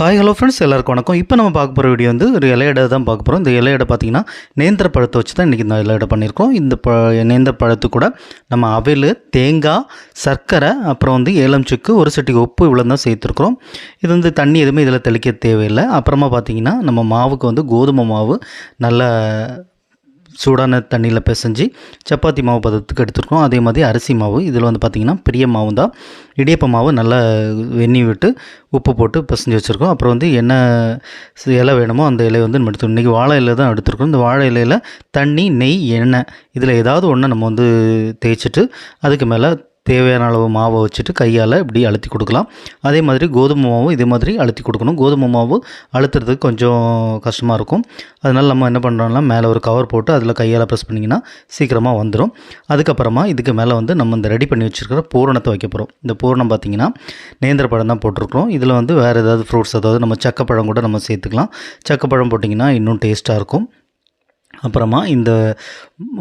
Hi hello friends எல்லாருக்கும் வணக்கம். இப்போ நம்ம பார்க்க போகிற வீடியோ வந்து ஒரு இலையடை தான் பார்க்க போகிறோம் இந்த இலையடை பார்த்தீங்கன்னா நேந்திர பழத்தை வச்சு தான் இன்றைக்கி இந்த இலையடை பண்ணியிருக்கோம். இந்த ப நேந்திர பழத்து கூட நம்ம அவையில் தேங்காய் சர்க்கரை அப்புறம் வந்து ஏலம்சுக்கு ஒரு சட்டி உப்பு இவ்வளோ தான் சேர்த்துருக்குறோம். இது வந்து தண்ணி எதுவுமே இதில் தெளிக்க தேவையில்லை. அப்புறமா பார்த்தீங்கன்னா நம்ம மாவுக்கு வந்து கோதுமை மாவு நல்ல சூடான தண்ணியில் பிசைஞ்சு சப்பாத்தி மாவு பதத்துக்கு எடுத்துருக்கோம். அதே மாதிரி அரிசி மாவு. இதில் வந்து பார்த்திங்கன்னா பெரிய மாவு தான். இடியப்ப மாவு நல்லா வெந்நி விட்டு உப்பு போட்டு பிசைஞ்சு வச்சுருக்கோம். அப்புறம் வந்து என்ன இலை வேணுமோ அந்த இலையை வந்து நம்ம எடுத்துக்கணும். இன்றைக்கி வாழை இலை தான் எடுத்துருக்கோம். இந்த வாழை இலையில் தண்ணி நெய் எண்ணெய் இதில் ஏதாவது ஒன்று நம்ம வந்து தேய்ச்சிட்டு அதுக்கு மேலே தேவையான அளவு மாவை வச்சுட்டு கையால் இப்படி அழுத்தி கொடுக்கலாம். அதே மாதிரி கோதுமை மாவும் இதே மாதிரி அழுத்தி கொடுக்கணும். கோதுமை மாவு அழுத்துறதுக்கு கொஞ்சம் கஷ்டமாக இருக்கும். அதனால் நம்ம என்ன பண்ணுறோம்னா மேலே ஒரு கவர் போட்டு அதில் கையால் ப்ரெஸ் பண்ணிங்கன்னா சீக்கிரமாக வந்துடும் அதுக்கப்புறமா இதுக்கு மேலே வந்து நம்ம இந்த ரெடி பண்ணி வச்சுருக்கிற பூரணத்தை வைக்க போகிறோம் இந்த பூரணம் பார்த்திங்கன்னா நேந்திர பழம் தான் போட்டிருக்கிறோம். இதில் வந்து வேறு ஏதாவது ஃப்ரூட்ஸ் அதாவது நம்ம சக்கப்பழம் கூட நம்ம சேர்த்துக்கலாம். சக்கப்பழம் போட்டிங்கன்னா இன்னும் டேஸ்ட்டாக இருக்கும். அப்புறமா இந்த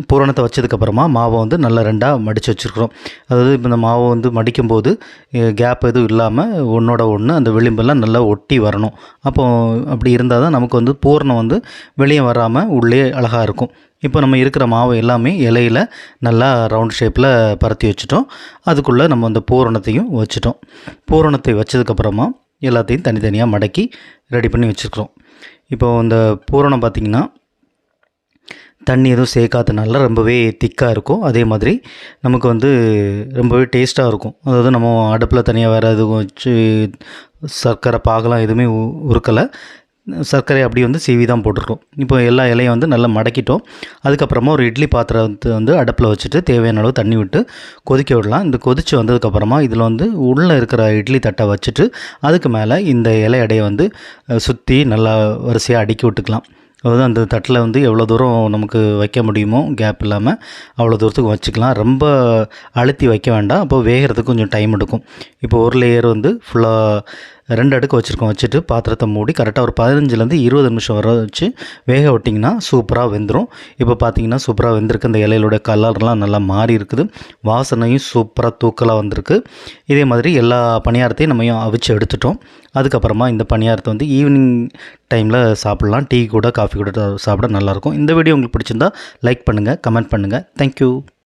பூரணத்தை வச்சதுக்கப்புறமா மாவை வந்து நல்லா ரெண்டாக மடித்து வச்சுருக்குறோம். அதாவது இப்போ இந்த மாவை வந்து மடிக்கும்போது கேப் எதுவும் இல்லாமல் ஒன்றோட ஒன்று அந்த விளிம்பெல்லாம் நல்லா ஒட்டி வரணும். அப்போ அப்படி இருந்தால் தான் நமக்கு வந்து பூரணம் வந்து வெளியே வராமல் உள்ளே அழகாக இருக்கும். இப்போ நம்ம இருக்கிற மாவு எல்லாமே இலையில் நல்லா ரவுண்ட் ஷேப்பில் பரத்தி வச்சுட்டோம். அதுக்குள்ளே நம்ம அந்த பூரணத்தையும் வச்சுட்டோம். பூரணத்தை வச்சதுக்கப்புறமா எல்லாத்தையும் தனித்தனியாக மடக்கி ரெடி பண்ணி வச்சுருக்குறோம். இப்போ இந்த பூரணம் பார்த்திங்கன்னா தண்ணி எதுவும் சேர்க்காதனால ரொம்பவே திக்காக இருக்கும். அதே மாதிரி நமக்கு வந்து ரொம்பவே டேஸ்ட்டாக இருக்கும். அதாவது நம்ம அடுப்பில் தனியாக வேறு எதுவும் வச்சு சர்க்கரை பாகலாம் எதுவுமே உ- உருக்கலை. சர்க்கரை அப்படி வந்து சீவி தான் போட்டிருக்கோம். இப்போ எல்லா இலையும் வந்து நல்லா மடக்கிட்டோம். அதுக்கப்புறமா ஒரு இட்லி பாத்திரத்தை வந்து அடுப்பில் வச்சுட்டு தேவையான அளவு தண்ணி விட்டு கொதிக்க விடலாம். இந்த கொதித்து வந்ததுக்கப்புறமா இதில் வந்து உள்ளே இருக்கிற இட்லி தட்டை வச்சுட்டு அதுக்கு மேலே இந்த இலை எடையை வந்து சுற்றி நல்லா வரிசையாக அடுக்கி விட்டுக்கலாம். அதாவது அந்த தட்டில் வந்து எவ்வளோ தூரம் நமக்கு வைக்க முடியுமோ கேப் இல்லாமல் அவ்வளோ தூரத்துக்கு வச்சுக்கலாம். ரொம்ப அழுத்தி வைக்க வேண்டாம். அப்போ வேகிறதுக்கு கொஞ்சம் டைம் எடுக்கும். இப்போ ஒரு லேயர் வந்து ஃபுல்லாக ரெண்டு அடுக்கு வச்சுருக்கோம். வச்சுட்டு பாத்திரத்தை மூடி கரெக்டாக ஒரு பதினஞ்சுலேருந்து இருபது நிமிஷம் வர வச்சு வேக விட்டிங்கன்னா சூப்பராக வெந்துடும் இப்போ பார்த்தீங்கன்னா சூப்பராக வெந்திருக்கு. இந்த இலையிலோட கலர்லாம் நல்லா மாறி இருக்குது. வாசனையும் சூப்பராக தூக்கலாக வந்திருக்கு. இதே மாதிரி எல்லா பணியாரத்தையும் நம்ம அவிச்சு எடுத்துட்டோம். அதுக்கப்புறமா இந்த பணியாரத்தை வந்து ஈவினிங் டைமில் சாப்பிட்லாம். டீ கூட காஃபி கூட சாப்பிட நல்லாயிருக்கும் இந்த வீடியோ உங்களுக்கு பிடிச்சிருந்தா லைக் பண்ணுங்கள் கமெண்ட் பண்ணுங்கள் தேங்க்யூ